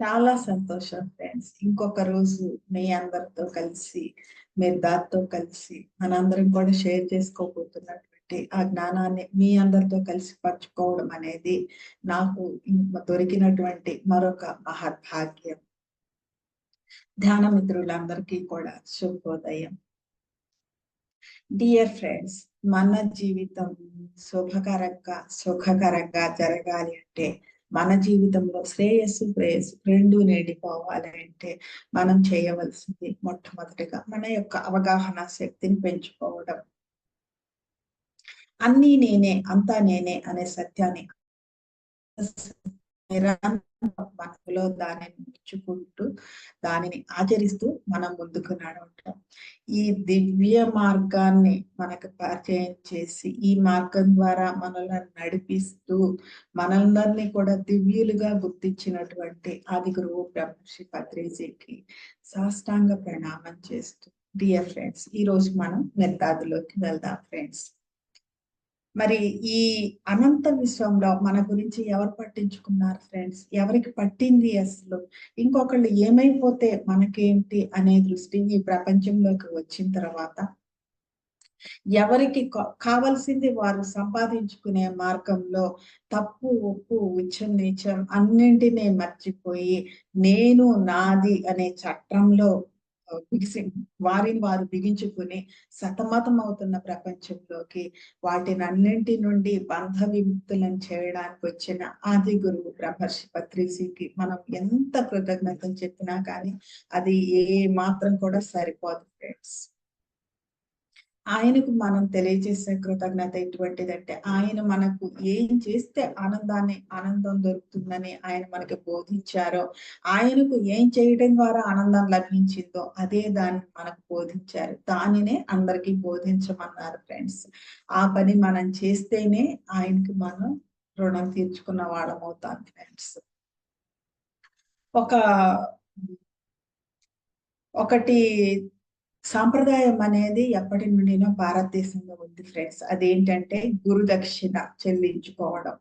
చాలా సంతోషం ఫ్రెండ్స్ ఇంకొక రోజు మీ అందరితో కలిసి మీరు దాతో కలిసి మనందరం కూడా షేర్ చేసుకోబోతున్నటువంటి ఆ జ్ఞానాన్ని మీ అందరితో కలిసి పంచుకోవడం అనేది నాకు దొరికినటువంటి మరొక మహద్భాగ్యం. ధ్యాన మిత్రులందరికీ కూడా శుభోదయం. డియర్ ఫ్రెండ్స్ మన జీవితం శుభకరంగా సుఖకరంగా జరగాలి అంటే మన జీవితంలో శ్రేయస్సు ప్రేయస్సు రెండు నేడిపోవాలి అంటే మనం చేయవలసింది మొట్టమొదటిగా మన యొక్క అవగాహన శక్తిని పెంచుకోవడం. అన్నీ నేనే అంతా నేనే అనే సత్యాన్ని మనసులో దానిని నేర్చుకుంటూ దానిని ఆచరిస్తూ మనం ముందుకు నడవటం. ఈ దివ్య మార్గాన్ని మనకు పరిచయం చేసి ఈ మార్గం ద్వారా మనల్ని నడిపిస్తూ మనందరినీ కూడా దివ్యులుగా గుర్తించినటువంటి ఆది గురువు బ్రహ్మశ్రీ పత్రిజీకి సాష్టాంగ ప్రణామం చేస్తూ. డియర్ ఫ్రెండ్స్ ఈ రోజు మనం మెత్తాదులోకి వెళ్దాం ఫ్రెండ్స్ మరి ఈ అనంత విశ్వంలో మన గురించి ఎవరు పట్టించుకున్నారు ఫ్రెండ్స్ ఎవరికి పట్టింది అసలు? ఇంకొకళ్ళు ఏమైపోతే మనకేంటి అనే దృష్టి ఈ ప్రపంచంలోకి వచ్చిన తర్వాత? ఎవరికి కావలసింది వారు సంపాదించుకునే మార్గంలో తప్పు ఉప్పు ఉచ్చం నీచం అన్నింటినీ మర్చిపోయి నేను నాది అనే చట్టంలో బిగిసి వారిని వారు బిగించుకుని సతమతం అవుతున్న ప్రపంచంలోకి వాటిని అన్నింటి నుండి బంధ విముక్తులను చేయడానికి వచ్చిన ఆది గురువు బ్రహ్మర్షి పత్రిసికి మనం ఎంత కృతజ్ఞతలు చెప్పినా కానీ అది ఏ మాత్రం కూడా సరిపోదు ఫ్రెండ్స్ ఆయనకు మనం తెలియజేసే కృతజ్ఞత ఎటువంటిదంటే ఆయన మనకు ఏం చేస్తే ఆనందాన్ని ఆనందం దొరుకుతుందని ఆయన మనకి బోధించారో ఆయనకు ఏం చేయడం ద్వారా ఆనందం లభించిందో అదే దాన్ని మనకు బోధించారు. దానినే అందరికీ బోధించమన్నారు ఫ్రెండ్స్. ఆ పని మనం చేస్తేనే ఆయనకి మనం రుణం తీర్చుకున్న వాళ్ళం అవుతాం ఫ్రెండ్స్. ఒక ఒకటి సాంప్రదాయం అనేది ఎప్పటి నుండినో భారతదేశంలో ఉంది ఫ్రెండ్స్ అదేంటంటే గురుదక్షిణ చెల్లించుకోవడం.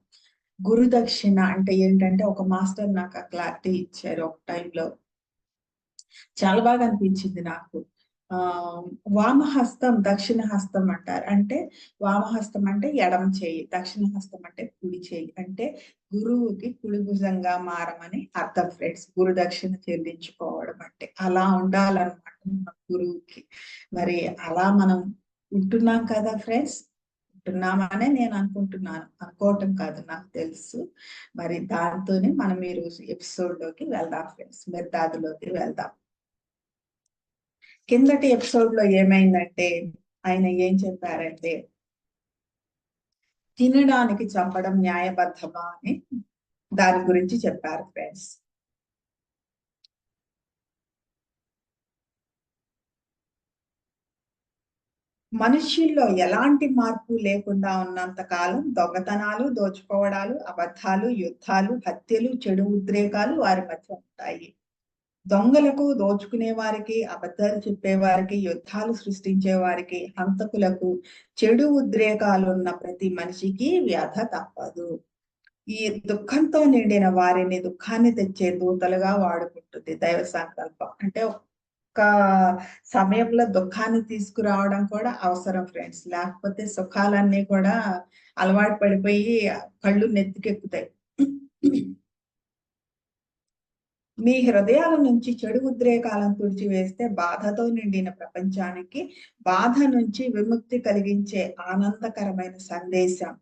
గురుదక్షిణ అంటే ఏంటంటే ఒక మాస్టర్ నాకు ఆ క్లారిటీ ఇచ్చారు ఒక టైంలో చాలా బాగా అనిపించింది నాకు. ఆ వామహస్తం దక్షిణ హస్తం అంటారు. అంటే వామహస్తం అంటే ఎడమ చేయి దక్షిణ హస్తం అంటే కుడి చేయి. అంటే గురువుకి కుడి భుజంగా మారమని అర్థం ఫ్రెండ్స్ గురు దక్షిణ చెల్లించుకోవడం అంటే అలా ఉండాలన్నమాట. గురువుకి మరి అలా మనం ఉంటున్నాం కదా ఫ్రెండ్స్? ఉంటున్నామనే నేను అనుకుంటున్నాను. అనుకోవటం కాదు నాకు తెలుసు. మరి దాంతోనే మనం ఈ రోజు ఎపిసోడ్లోకి వెళ్దాం ఫ్రెండ్స్. మెద్దాదులోకి వెళ్దాం. కిందటి ఎపిసోడ్లో ఏమైందంటే ఆయన ఏం చెప్పారంటే తినడానికి చంపడం న్యాయబద్ధమా అని దాని గురించి చెప్పారు ఫ్రెండ్స్. మనుష్యుల్లో ఎలాంటి మార్పు లేకుండా ఉన్నంత కాలం దొంగతనాలు దోచుకోవడాలు అబద్ధాలు యుద్ధాలు హత్యలు చెడు ఉద్రేకాలు వారి మధ్య ఉంటాయి. దొంగలకు దోచుకునే వారికి అబద్ధాలు చెప్పేవారికి యుద్ధాలు సృష్టించే వారికి హంతకులకు చెడు ఉద్రేకాలు ఉన్న ప్రతి మనిషికి వ్యాధ తప్పదు. ఈ దుఃఖంతో నిండిన వారిని దుఃఖాన్ని తెచ్చే దూతలుగా వాడుకుంటుంది దైవ సంకల్పం. అంటే సమయంలో దుఃఖాన్ని తీసుకురావడం కూడా అవసరం ఫ్రెండ్స్ లేకపోతే సుఖాలన్నీ కూడా అలవాటు పడిపోయి కళ్ళు నెత్తికెక్కుతాయి. మీ హృదయాల నుంచి చెడు ఉద్రేకాలను తుడిచివేస్తే బాధతో నిండిన ప్రపంచానికి బాధ నుంచి విముక్తి కలిగించే ఆనందకరమైన సందేశం.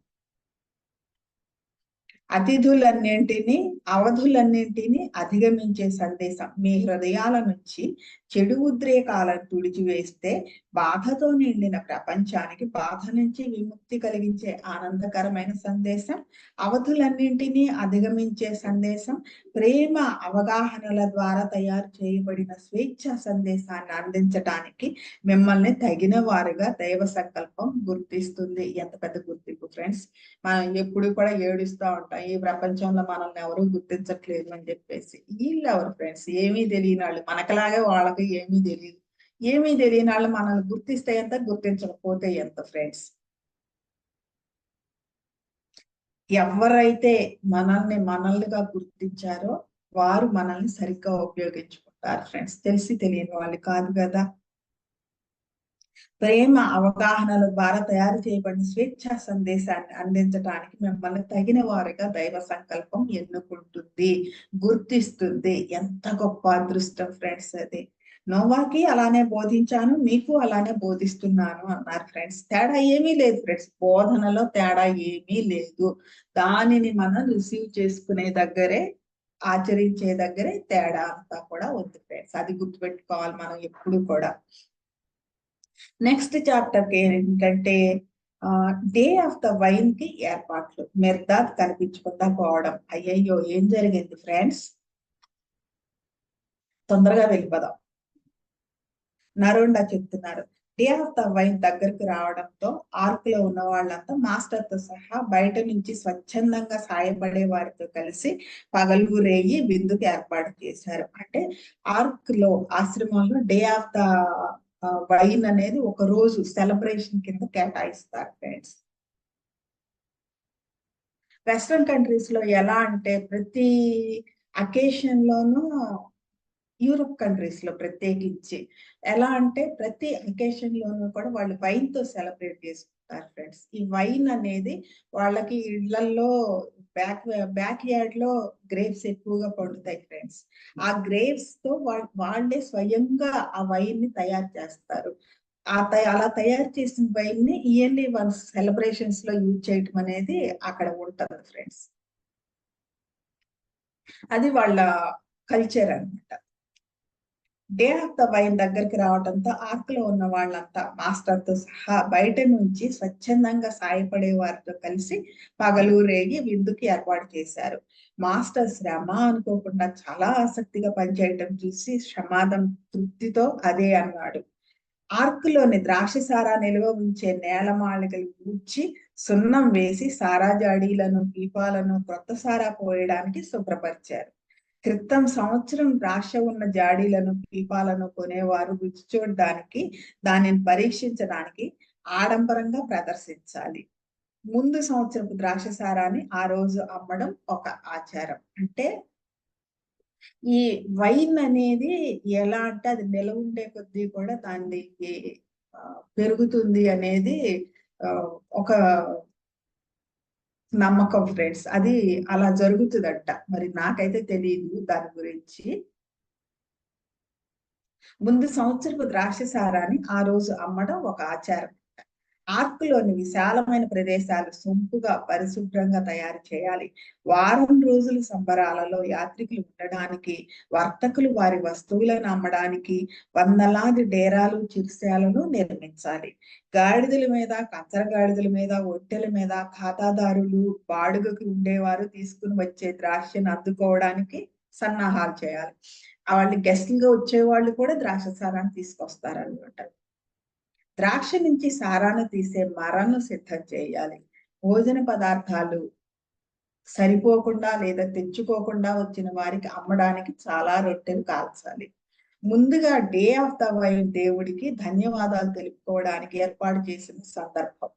అతిథులన్నింటినీ అవధులన్నింటినీ అధిగమించే సందేశం మీ హృదయాల నుంచి చెడు ఉద్రేకాలను తుడిచివేస్తే బాధతో నిండిన ప్రపంచానికి బాధ నుంచి విముక్తి కలిగించే ఆనందకరమైన సందేశం అవధులన్నింటినీ అధిగమించే సందేశం ప్రేమ అవగాహనల ద్వారా తయారు చేయబడిన స్వేచ్ఛ సందేశాన్ని అందించడానికి మిమ్మల్ని తగిన వారుగా దైవ సంకల్పం గుర్తిస్తుంది. ఎంత పెద్ద గుర్తింపు ఫ్రెండ్స్. మనం ఎప్పుడు కూడా ఏడుస్తూ ఉంటాం ఈ ప్రపంచంలో మనల్ని ఎవరు గుర్తించట్లేదు అని చెప్పేసి. వీళ్ళు ఎవరు ఫ్రెండ్స్? ఏమీ తెలియని వాళ్ళు. మనకలాగే వాళ్ళకి ఏమీ తెలియదు ఏమీ తెలియని వాళ్ళు మనల్ని గుర్తిస్తే ఎంత గుర్తించకపోతే ఎంత ఫ్రెండ్స్ ఎవరైతే మనల్ని మనల్నిగా గుర్తించారో వారు మనల్ని సరిగ్గా ఉపయోగించుకుంటారు ఫ్రెండ్స్ తెలిసి తెలియని వాళ్ళు కాదు కదా. ప్రేమ అవగాహనల ద్వారా తయారు చేయబడిన స్వేచ్ఛ సందేశాన్ని అందించడానికి మిమ్మల్ని తగిన వారిగా దైవ సంకల్పం ఎన్నుకుంటుంది గుర్తిస్తుంది. ఎంత గొప్ప అదృష్టం ఫ్రెండ్స్ అది. నోవాకి అలానే బోధించాను మీకు అలానే బోధిస్తున్నాను అన్నారు ఫ్రెండ్స్ తేడా ఏమీ లేదు ఫ్రెండ్స్ బోధనలో తేడా ఏమీ లేదు. దానిని మనం రిసీవ్ చేసుకునే దగ్గరే ఆచరించే దగ్గరే తేడా అంతా కూడా ఉంది ఫ్రెండ్స్ అది గుర్తుపెట్టుకోవాలి మనం ఎప్పుడు కూడా. నెక్స్ట్ చాప్టర్కి ఏంటంటే డే ఆఫ్ ద వైన్కి ఏర్పాట్లు. మెర్దాత్ కనిపించకుండా పోవడం. అయ్యయ్యో ఏం జరిగింది ఫ్రెండ్స్ తొందరగా వెళ్ళిపోదాం. నరుండా చెప్తున్నారు. డే ఆఫ్ ద వైన్ దగ్గరకు రావడంతో ఆర్క్లో ఉన్న వాళ్ళంతా మాస్టర్తో సహా బయట నుంచి స్వచ్ఛందంగా సాయపడే వారితో కలిసి పగలు రేయి విందుకు ఏర్పాటు చేశారు. అంటే ఆర్క్లో ఆశ్రమంలో డే ఆఫ్ ద వైన్ అనేది ఒక రోజు సెలబ్రేషన్ కింద కేటాయిస్తారు ఫ్రెండ్స్ వెస్ట్రన్ కంట్రీస్లో ఎలా అంటే ప్రతి అకేషన్ లోనూ యూరోప్ కంట్రీస్లో ప్రత్యేకించి. ఎలా అంటే ప్రతి అకేషన్ లోనూ కూడా వాళ్ళు వైన్తో సెలబ్రేట్ చేసుకుంటారు ఫ్రెండ్స్ ఈ వైన్ అనేది వాళ్ళకి ఇళ్ళలో బ్యాక్ బ్యాక్ యార్డ్లో గ్రేప్స్ ఎక్కువగా పండుతాయి ఫ్రెండ్స్ ఆ గ్రేప్స్తో వాళ్ళే స్వయంగా ఆ వైన్ని తయారు చేస్తారు. ఆ అలా తయారు చేసిన వైన్ని ఇయర్లీ వన్స్ సెలబ్రేషన్స్లో యూజ్ చేయటం అనేది అక్కడ ఉంటుంది ఫ్రెండ్స్ అది వాళ్ళ కల్చర్ అనమాట డే ఆఫ్ ద దగ్గరికి రావడంతో ఆర్క్లో ఉన్న వాళ్ళంతా మాస్టర్తో సహా బయట నుంచి స్వచ్ఛందంగా సాయపడే వారితో కలిసి పగలు రేగి విందుకి ఏర్పాటు చేశారు. మాస్టర్ శ్రమ అనుకోకుండా చాలా ఆసక్తిగా పనిచేయటం చూసి శ్రమాదం తృప్తితో అదే అన్నాడు. ఆర్క్లోని ద్రాక్ష సారా నిల్వ ఉంచే నేలమాళికలు ఊడ్చి సున్నం వేసి సారా జాడీలను దీపాలను క్రొత్త సారా పోయడానికి శుభ్రపరిచారు. క్రితం సంవత్సరం ద్రాక్ష ఉన్న జాడీలను దీపాలను కొనేవారు రుచి చూడడానికి దానిని పరీక్షించడానికి ఆడంబరంగా ప్రదర్శించాలి. ముందు సంవత్సరపు ద్రాక్ష సారాన్ని ఆ రోజు అమ్మడం ఒక ఆచారం. అంటే ఈ వైన్ అనేది ఎలా అంటే అది నిలవ ఉండే కొద్దీ కూడా దాన్ని పెరుగుతుంది అనేది ఒక నమ్మకం ఫ్రెండ్స్ అది అలా జరుగుతుందంట. మరి నాకైతే తెలియదు దాని గురించి. ముందు సంవత్సరపు ద్రాక్ష సారాన్ని ఆ రోజు అమ్మడం ఒక ఆచారం. ఆర్క్లోని విశాలమైన ప్రదేశాలు సొంపుగా పరిశుభ్రంగా తయారు చేయాలి. వారం రోజుల సంబరాలలో యాత్రికులు ఉండడానికి వర్తకులు వారి వస్తువులను అమ్మడానికి వందలాది డేరాలు చిరుశాలను నిర్మించాలి. గాడిదల మీద కంచర గాడిదల మీద ఒట్టెల మీద ఖాతాదారులు బాడుగకు ఉండేవారు తీసుకుని వచ్చే ద్రాక్షను అద్దుకోవడానికి సన్నాహాలు చేయాలి. వాళ్ళు గెస్ట్లుగా వచ్చేవాళ్ళు కూడా ద్రాక్ష సారాన్ని తీసుకొస్తారు అనమాట ద్రాక్ష నుంచి సారాను తీసే మరను సిద్ధం చేయాలి. భోజన పదార్థాలు సరిపోకుండా లేదా తెచ్చుకోకుండా వచ్చిన వారికి అమ్మడానికి చాలా రొట్టెలు కాల్చాలి. ముందుగా డే ఆఫ్ ద వైన్ దేవుడికి ధన్యవాదాలు తెలుపుకోవడానికి ఏర్పాటు చేసిన సందర్భం.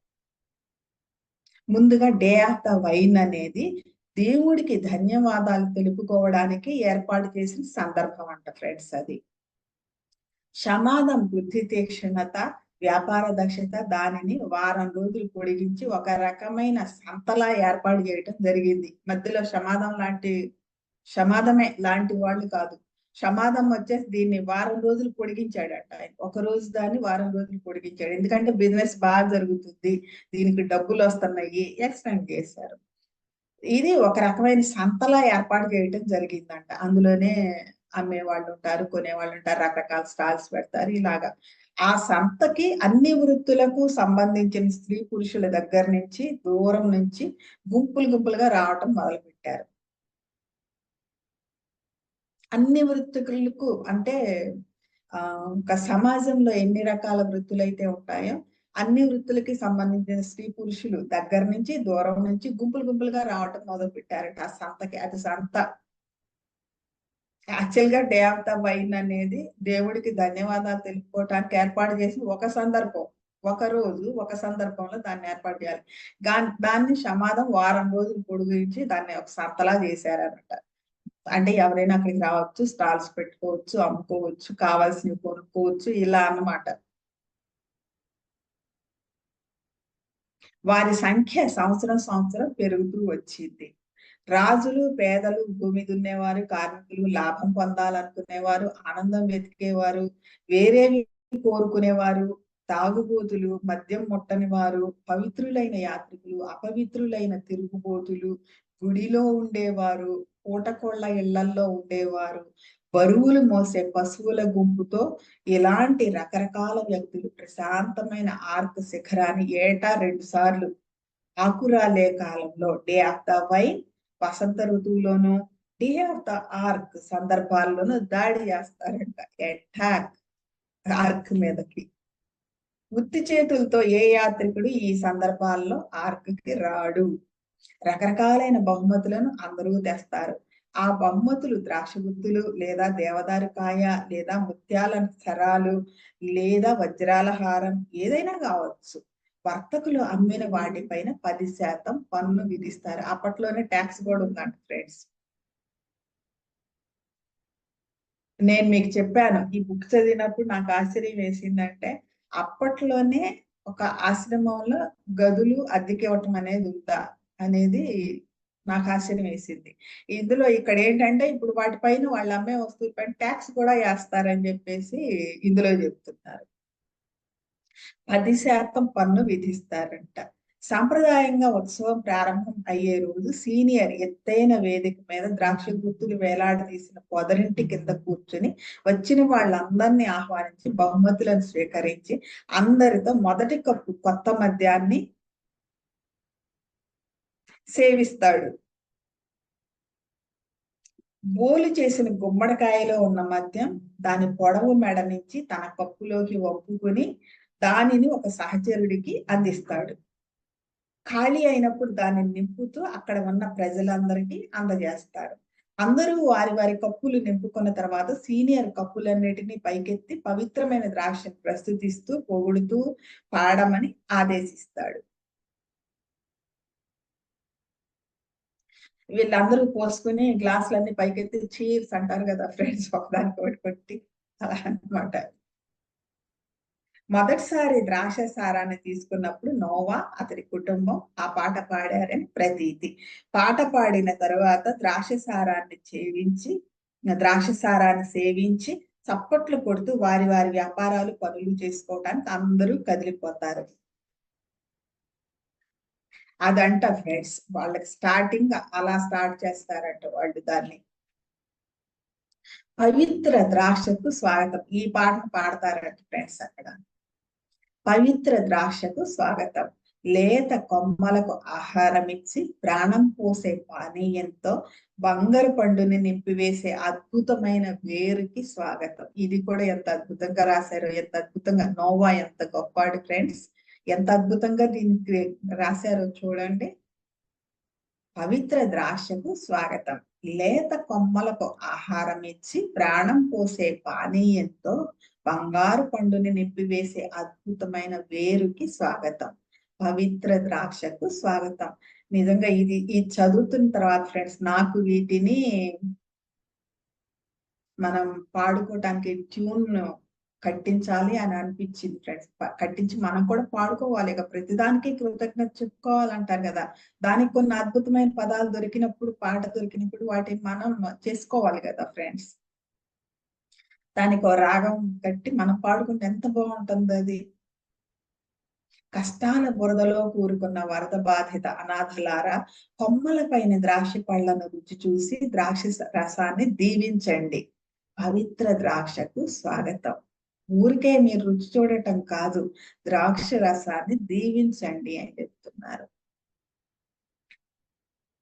ముందుగా డే ఆఫ్ ద వైన్ అనేది దేవుడికి ధన్యవాదాలు తెలుపుకోవడానికి ఏర్పాటు చేసిన సందర్భం అంట ఫ్రెండ్స్ అది. సమాధం బుద్ధి తీక్షణత వ్యాపార దక్షత దానిని వారం రోజులు పొడిగించి ఒక రకమైన సంతలా ఏర్పాటు చేయటం జరిగింది. మధ్యలో సమాధం లాంటి సమాధమే లాంటి వాళ్ళు కాదు. సమాధం వచ్చేసి దీన్ని వారం రోజులు పొడిగించాడట ఆయన. ఒక రోజు దాన్ని వారం రోజులు పొడిగించాడు. ఎందుకంటే బిజినెస్ బాగా జరుగుతుంది. దీనికి డబ్బులు వస్తున్నాయి. ఎక్స్టెండ్ చేశారు. ఇది ఒక రకమైన సంతలా ఏర్పాటు చేయటం జరిగిందంట. అందులోనే అమ్మే వాళ్ళు ఉంటారు కొనేవాళ్ళు ఉంటారు రకరకాల స్టాల్స్ పెడతారు ఇలాగా. ఆ సంతకి అన్ని వృత్తులకు సంబంధించిన స్త్రీ పురుషుల దగ్గర నుంచి దూరం నుంచి గుంపులు గుంపులుగా రావటం మొదలు పెట్టారు అన్ని వృత్తులకు అంటే ఆ ఒక సమాజంలో ఎన్ని రకాల వృత్తులు అయితే ఉంటాయో అన్ని వృత్తులకి సంబంధించిన స్త్రీ పురుషులు దగ్గర నుంచి దూరం నుంచి గుంపులు గుంపులుగా రావటం మొదలు పెట్టారట ఆ సంతకి. అది సంత. యాక్చువల్గా డే ఆఫ్ ద వైన్ అనేది దేవుడికి ధన్యవాదాలు తెలుపుకోవటానికి ఏర్పాటు చేసి ఒక సందర్భం ఒక రోజు ఒక సందర్భంలో దాన్ని ఏర్పాటు చేయాలి. దాన్ని సమాధం వారం రోజులు పొడిగించి దాన్ని ఒక సంతలా చేశారనమాట అంటే ఎవరైనా అక్కడికి రావచ్చు స్టాల్స్ పెట్టుకోవచ్చు అమ్ముకోవచ్చు కావాల్సినవి కొనుక్కోవచ్చు ఇలా అన్నమాట. వారి సంఖ్య సంవత్సరం సంవత్సరం పెరుగుతూ వచ్చింది. రాజులు పేదలు భూమి దున్నేవారు కార్మికులు లాభం పొందాలనుకునేవారు ఆనందం వెతికేవారు వేరేవి కోరుకునేవారు తాగుబోతులు మద్యం ముట్టని వారు పవిత్రులైన యాత్రికులు అపవిత్రులైన తిరుగుబోతులు గుడిలో ఉండేవారు పూటకోళ్ళ ఇళ్ళల్లో ఉండేవారు బరువులు మోసే పశువుల గుంపుతో ఇలాంటి రకరకాల వ్యక్తులు ప్రశాంతమైన ఆర్క్ శిఖరాన్ని ఏటా రెండు సార్లు ఆకురాలే కాలంలో డే ఆఫ్ ద వైన్ వసంత ఋతువులోను డే ఆఫ్ ద ఆర్క్ సందర్భాల్లోనూ దాడి చేస్తారంట. అటాక్ ఆర్క్ మీదకి. ఉత్తి చేతులతో ఏ యాత్రికుడు ఈ సందర్భాల్లో ఆర్క్కి రాడు? రకరకాలైన బహుమతులను అందరూ తెస్తారు. ఆ బహుమతులు ద్రాక్ష గుత్తులు లేదా దేవదారు కాయ లేదా ముత్యాల సరాలు లేదా వజ్రాల హారం ఏదైనా కావచ్చు. వర్తకులు అమ్మిన వాటిపైన పది శాతం పన్ను విధిస్తారు. అప్పట్లోనే ట్యాక్స్ కూడా ఉందంట ఫ్రెండ్స్ నేను మీకు చెప్పాను ఈ బుక్ చదివినప్పుడు నాకు ఆశ్చర్యం వేసిందంటే అప్పట్లోనే ఒక ఆశ్రమంలో గదులు అద్దెకి ఇవ్వటం అనేది ఉందా అనేది నాకు ఆశ్చర్యం వేసింది. ఇందులో ఇక్కడ ఏంటంటే ఇప్పుడు వాటిపైన వాళ్ళు అమ్మే వస్తువులపైన ట్యాక్స్ కూడా వేస్తారని చెప్పేసి ఇందులో చెప్తున్నారు. పది శాతం పన్ను విధిస్తారంట. సాంప్రదాయంగా ఉత్సవం ప్రారంభం అయ్యే రోజు సీనియర్ ఎత్తైన వేదిక మీద ద్రాక్ష గుర్తులు వేలాడదీసిన పొదరింటి కింద కూర్చుని వచ్చిన వాళ్ళందరినీ ఆహ్వానించి బహుమతులను స్వీకరించి అందరితో మొదటి కప్పు కొత్త మద్యాన్ని సేవిస్తాడు. బోలు చేసిన గుమ్మడికాయలో ఉన్న మద్యం దాని పొడవు మెడ నుంచి తన కప్పులోకి ఒప్పుకొని దానిని ఒక సహచరుడికి అందిస్తాడు. ఖాళీ అయినప్పుడు దానిని నింపుతూ అక్కడ ఉన్న ప్రజలందరికీ అందజేస్తాడు. అందరూ వారి వారి కప్పులు నింపుకున్న తర్వాత సీనియర్ కప్పులన్నిటినీ పైకెత్తి పవిత్రమైన ద్రాక్షను ప్రస్తుతిస్తూ పొగుడుతూ పాడమని ఆదేశిస్తాడు. వీళ్ళందరూ పోసుకుని గ్లాసులన్నీ పైకెత్తి చీర్స్ అంటారు కదా ఫ్రెండ్స్ ఒకదానికి ఒకటి కొట్టి అలా అనమాట మొదటిసారి ద్రాక్ష సారాన్ని తీసుకున్నప్పుడు నోవా అతడి కుటుంబం ఆ పాట పాడారని ప్రతీతి. పాట పాడిన తర్వాత ద్రాక్ష సారాన్ని చేవించి ద్రాక్ష సారాన్ని సేవించి చప్పట్లు కొడుతూ వారి వారి వ్యాపారాలు పనులు చేసుకోవటానికి అందరూ కదిలిపోతారు. అదంట ఫ్రెండ్స్ వాళ్ళకి స్టార్టింగ్ అలా స్టార్ట్ చేస్తారంట వాళ్ళు దాన్ని. పవిత్ర ద్రాక్షకు స్వాగతం. ఈ పాటను పాడతారంట ఫ్రెండ్స్ అక్కడ. పవిత్ర ద్రాక్షకు స్వాగతం. లేత కొమ్మలకు ఆహారం ఇచ్చి ప్రాణం పోసే పానీయంతో బంగారు పండుని నింపివేసే అద్భుతమైన వేరుకి స్వాగతం. ఇది కూడా ఎంత అద్భుతంగా రాశారు ఎంత అద్భుతంగా నోవా ఎంత గొప్పాడు ఫ్రెండ్స్. ఎంత అద్భుతంగా దీనికి రాశారో చూడండి. పవిత్ర ద్రాక్షకు స్వాగతం. లేత కొమ్మలకు ఆహారం ఇచ్చి ప్రాణం పోసే పానీయంతో బంగారు పండుని నింపివేసే అద్భుతమైన వేరుకి స్వాగతం. పవిత్ర ద్రాక్షకు స్వాగతం. నిజంగా ఇది ఈ చదువుతున్న తర్వాత ఫ్రెండ్స్ నాకు వీటిని మనం పాడుకోవటానికి ట్యూన్ కట్టించాలి అని అనిపించింది ఫ్రెండ్స్. కట్టించి మనం కూడా పాడుకోవాలి. ఇక ప్రతిదానికి కృతజ్ఞత చెప్పుకోవాలంటారు కదా. దానికి కొన్ని అద్భుతమైన పదాలు దొరికినప్పుడు పాట దొరికినప్పుడు వాటిని మనం చేసుకోవాలి కదా ఫ్రెండ్స్. దానికి ఒక రాగం కట్టి మనం పాడుకుంటే ఎంత బాగుంటుంది అది కష్టాల బురదలో కూరుకున్న వరద బాధిత అనాథలారా కొమ్మల పైన ద్రాక్ష పళ్ళను రుచి చూసి ద్రాక్ష రసాన్ని దీవించండి. పవిత్ర ద్రాక్షకు స్వాగతం. ఊరికే మీరు రుచి చూడటం కాదు ద్రాక్ష రసాన్ని దీవించండి అని చెప్తున్నారు.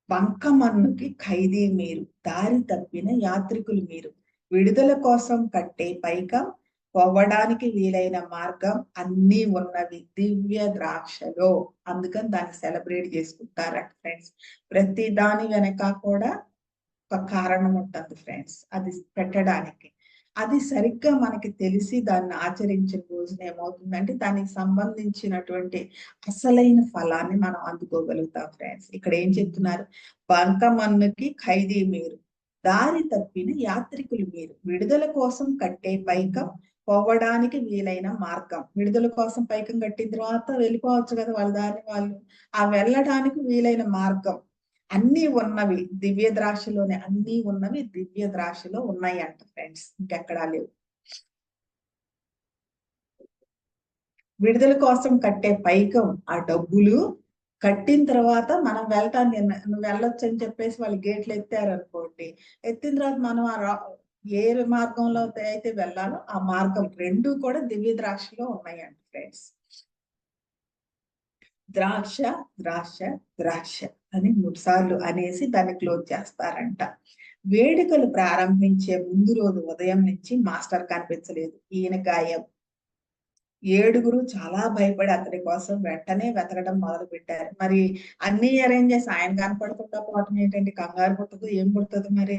బంకమన్నుకి ఖైదీ మీరు దారి తప్పిన యాత్రికులు మీరు విడుదల కోసం కట్టే పైకం పోవడానికి వీలైన మార్గం అన్ని ఉన్నవి దివ్య ద్రాక్షలో. అందుకని దాన్ని సెలబ్రేట్ చేసుకుంటారట ఫ్రెండ్స్. ప్రతి దాని వెనక కూడా ఒక కారణం ఉంటుంది ఫ్రెండ్స్. అది పెట్టడానికి. అది సరిగ్గా మనకి తెలిసి దాన్ని ఆచరించిన రోజున ఏమవుతుందంటే దానికి సంబంధించినటువంటి అసలైన ఫలాన్ని మనం అందుకోగలుగుతాం ఫ్రెండ్స్. ఇక్కడ ఏం చెప్తున్నారు? బంకమన్నుకి ఖైదీ మీరు. దారి తప్పిన యాత్రికులు మీరు విడుదల కోసం కట్టే పైకం పోవడానికి వీలైన మార్గం. విడుదల కోసం పైకం కట్టిన తర్వాత వెళ్ళిపోవచ్చు కదా వాళ్ళ దారిని వాళ్ళు. ఆ వెళ్ళడానికి వీలైన మార్గం. అన్ని ఉన్నవి. దివ్య ద్రాక్షలోనే అన్ని ఉన్నవి దివ్య ద్రాక్షలో ఉన్నాయి అంట ఫ్రెండ్స్. ఇంకెక్కడా లేవు. విడుదల కోసం కట్టే పైకం ఆ డబ్బులు కట్టిన తర్వాత మనం వెళ్తాను నువ్వు వెళ్ళొచ్చు అని చెప్పేసి వాళ్ళు గేట్లు ఎత్తారు అనుకోండి ఎత్తిన తర్వాత మనం ఆ ఏ మార్గంలో అయితే వెళ్ళాలో ఆ మార్గం రెండు కూడా దివ్య ద్రాక్షలో ఉన్నాయండి ఫ్రెండ్స్. ద్రాక్ష ద్రాక్ష ద్రాక్ష అని మూడు సార్లు అనేసి దాన్ని క్లోజ్ చేస్తారంట. వేడుకలు ప్రారంభించే ముందు రోజు ఉదయం నుంచి మాస్టర్ కనిపించలేదు. ఈయన గాయం ఏడుగురు చాలా భయపడి అతడి కోసం వెంటనే వెతకడం మొదలు పెట్టారు మరి అన్ని అరేంజ్ చేసి ఆయన కనపడకుండా పోవటం ఏంటంటే కంగారు పుట్టదు ఏం పుడుతుంది మరి?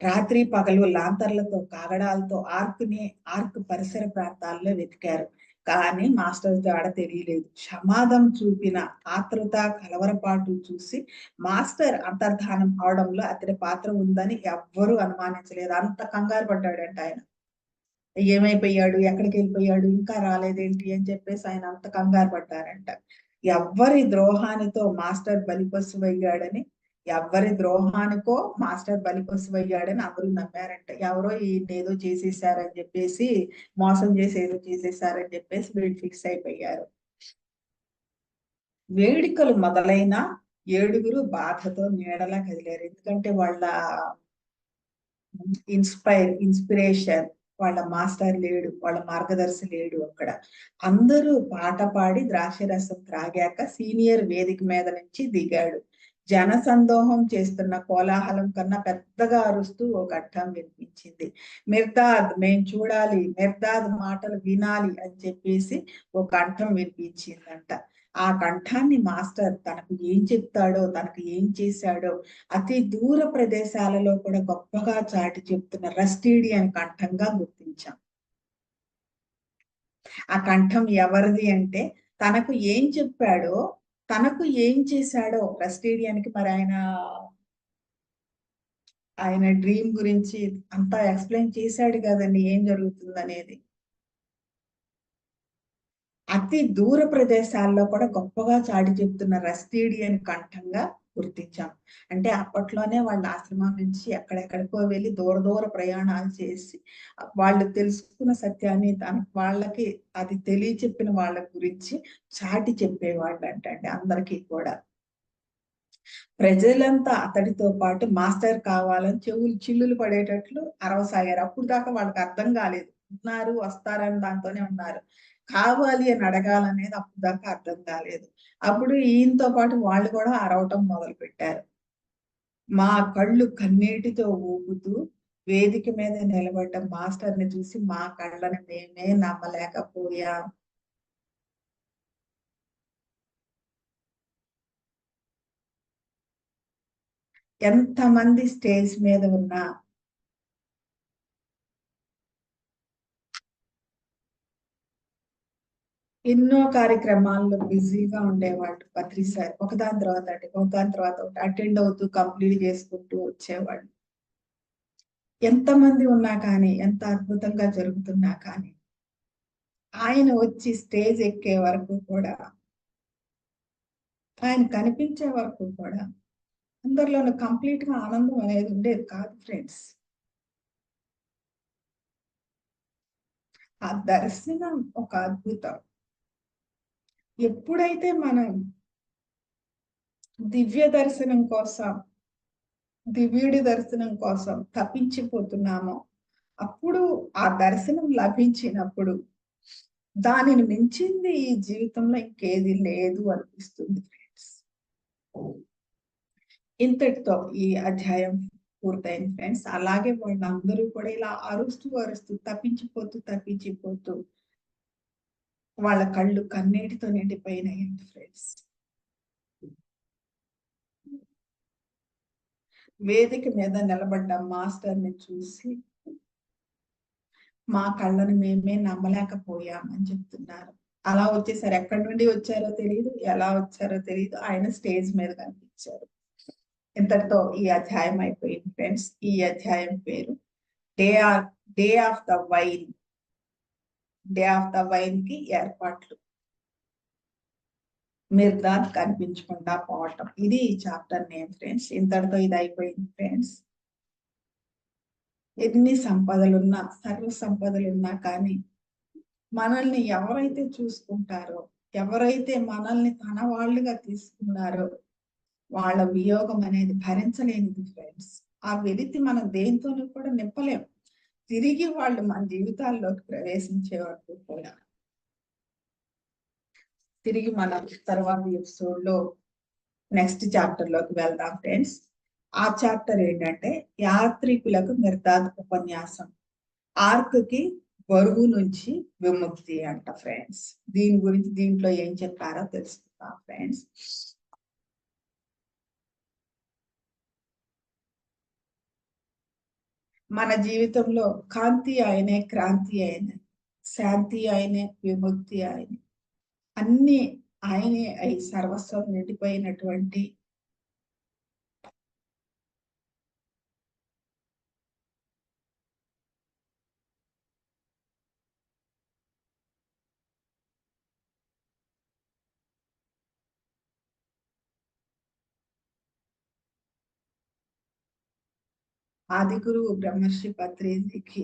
రాత్రి పగలు లాంతర్లతో కాగడాలతో ఆర్క్ని ఆర్క్ పరిసర ప్రాంతాల్లో వెతికారు. కానీ మాస్టర్ జాడ తెలియలేదు. సమాధం చూపిన ఆతృత కలవరపాటు చూసి మాస్టర్ అంతర్ధానం అవడంలో అతడి పాత్ర ఉందని ఎవ్వరూ అనుమానించలేదు. అంత కంగారు పడ్డాడంట ఆయన. ఏమైపోయాడు? ఎక్కడికి వెళ్ళిపోయాడు? ఇంకా రాలేదేంటి? అని చెప్పేసి ఆయన అంత కంగారు పడ్డారంట. ఎవ్వరి ద్రోహానితో మాస్టర్ బలిపశువయ్యాడని ఎవరి ద్రోహానికో మాస్టర్ బలిపశువయ్యాడని అందరూ నమ్మారంట. ఎవరో ఈయన ఏదో చేసేసారని చెప్పేసి మోసం చేసి ఏదో చేసేసారని చెప్పేసి వీళ్ళు ఫిక్స్ అయిపోయారు. వేడుకలు మొదలైన ఏడుగురు బాధతో నీడలా కదిలేరు. ఎందుకంటే వాళ్ళ ఇన్స్పైర్ ఇన్స్పిరేషన్ వాళ్ళ మాస్టర్ లేడు వాళ్ళ మార్గదర్శి లేడు అక్కడ. అందరూ పాట పాడి ద్రాక్షరసం త్రాగాక సీనియర్ వేదిక మీద నుంచి దిగాడు. జన సందోహం చేస్తున్న కోలాహలం కన్నా పెద్దగా అరుస్తూ ఒక అర్థం వినిపించింది. మిర్దాద్ మేం చూడాలి మిర్దాద్ మాటలు వినాలి అని చెప్పేసి ఒక కంఠం వినిపించిందంట. ఆ కంఠాన్ని మాస్టర్ తనకు ఏం చెప్తాడో తనకు ఏం చేశాడో అతి దూర ప్రదేశాలలో కూడా గొప్పగా చాటి చెప్తున్న రస్టీడి అని కంఠంగా గుర్తించాం. ఆ కంఠం ఎవరిది అంటే తనకు ఏం చెప్పాడో తనకు ఏం చేశాడో రస్టీడియానికి మరి ఆయన ఆయన డ్రీమ్ గురించి అంతా ఎక్స్ప్లెయిన్ చేశాడు కదండి ఏం జరుగుతుంది అనేది అతి దూర ప్రదేశాల్లో కూడా గొప్పగా చాటి చెప్తున్న రస్తీడియన్ కంఠంగా గుర్తించాం. అంటే అప్పట్లోనే వాళ్ళ ఆశ్రమం నుంచి ఎక్కడెక్కడికో వెళ్ళి దూర దూర ప్రయాణాలు చేసి వాళ్ళు తెలుసుకున్న సత్యాన్ని తన వాళ్ళకి అది తెలియ చెప్పిన వాళ్ళ గురించి చాటి చెప్పేవాళ్ళు అంటే అందరికీ కూడా. ప్రజలంతా అతడితో పాటు మాస్టర్ కావాలని చెవులు చిల్లులు పడేటట్లు అరవసాగారు అప్పుడు దాకా వాళ్ళకి అర్థం కాలేదు. ఉన్నారు వస్తారని దాంతోనే ఉన్నారు. కావాలి అని అడగాలనేది అప్పుడు దాకా అర్థం కాలేదు. అప్పుడు ఈయనతో పాటు వాళ్ళు కూడా అరవటం మొదలు పెట్టారు. మా కళ్ళు కన్నీటితో ఊపుతూ వేదిక మీద నిలబడ్డ మాస్టర్ని చూసి మా కళ్ళని మేమే నమ్మలేకపోయాం. ఎంతమంది స్టేజ్ మీద ఉన్నా ఎన్నో కార్యక్రమాల్లో బిజీగా ఉండేవాళ్ళు పత్రిసారి ఒకదాని తర్వాత అంటే ఒకదాని తర్వాత ఒకటి అటెండ్ అవుతూ కంప్లీట్ చేసుకుంటూ వచ్చేవాళ్ళు. ఎంతమంది ఉన్నా కానీ ఎంత అద్భుతంగా జరుగుతున్నా కానీ ఆయన వచ్చి స్టేజ్ ఎక్కే వరకు కూడా ఆయన కనిపించే వరకు కూడా అందరిలోనూ కంప్లీట్గా ఆనందం అనేది ఉండేది కాదు ఫ్రెండ్స్. ఆ దర్శనం ఒక అద్భుతం. ఎప్పుడైతే మనం దివ్య దర్శనం కోసం దివ్యుడి దర్శనం కోసం తప్పించిపోతున్నామో అప్పుడు ఆ దర్శనం లభించినప్పుడు దానిని మించింది ఈ జీవితంలో ఇంకేది లేదు అనిపిస్తుంది ఫ్రెండ్స్ ఇంతటితో ఈ అధ్యాయం పూర్తయింది ఫ్రెండ్స్ అలాగే వాళ్ళందరూ కూడా ఇలా అరుస్తూ అరుస్తూ తప్పించిపోతూ తప్పించిపోతూ వాళ్ళ కళ్ళు కన్నీటితో నిండిపోయినాయండి ఫ్రెండ్స్ వేదిక మీద నిలబడ్డ మాస్టర్ని చూసి మా కళ్ళను మేమే నమ్మలేకపోయామని చెప్తున్నారు. అలా వచ్చేసారు. ఎక్కడి నుండి వచ్చారో తెలియదు ఎలా వచ్చారో తెలియదు ఆయన స్టేజ్ మీద కనిపించారు. ఇంతటితో ఈ అధ్యాయం అయిపోయింది ఫ్రెండ్స్ ఈ అధ్యాయం పేరు day of day of the wine day of the వైన్కి ఏర్పాట్లు మిర్దాత్ కనిపించకుండా పోవటం. ఇది ఈ చాప్టర్ నేమ్ ఫ్రెండ్స్ ఇంతటితో ఇది అయిపోయింది ఫ్రెండ్స్ ఎన్ని సంపదలున్నా సర్వ సంపదలున్నా కానీ మనల్ని ఎవరైతే చూసుకుంటారో ఎవరైతే మనల్ని తన వాళ్ళుగా తీసుకున్నారో వాళ్ళ వియోగం అనేది భరించలేనిది ఫ్రెండ్స్ ఆ వెలితి మనం దేంతోనూ కూడా నింపలేము తిరిగి వాళ్ళు మన జీవితాల్లోకి ప్రవేశించే వరకు కూడా. తిరిగి మనం తర్వాత ఎపిసోడ్లో నెక్స్ట్ చాప్టర్లోకి వెళ్దాం ఫ్రెండ్స్. ఆ చాప్టర్ ఏంటంటే యాత్రికులకు మిర్దాద్ ఉపన్యాసం. ఆర్క్కి బరువు నుంచి విముక్తి అంట ఫ్రెండ్స్. దీని గురించి దీంట్లో ఏం చెప్పారో తెలుసుకుందాం ఫ్రెండ్స్. మన జీవితంలో కాంతి ఆయనే క్రాంతి ఆయనే శాంతి ఆయనే విముక్తి ఆయనే. అన్ని ఆయనే అయి సర్వస్వం నిండిపోయినటువంటి ఆది గురువు బ్రహ్మర్షి పత్రిజీకి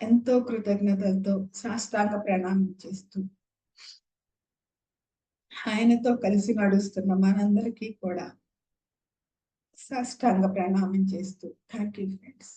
ఎంతో కృతజ్ఞతలతో సాష్టాంగ ప్రణామం చేస్తూ ఆయనతో కలిసి నడుస్తున్న మనందరికీ కూడా సాష్టాంగ ప్రణామం చేస్తూ. Thank you friends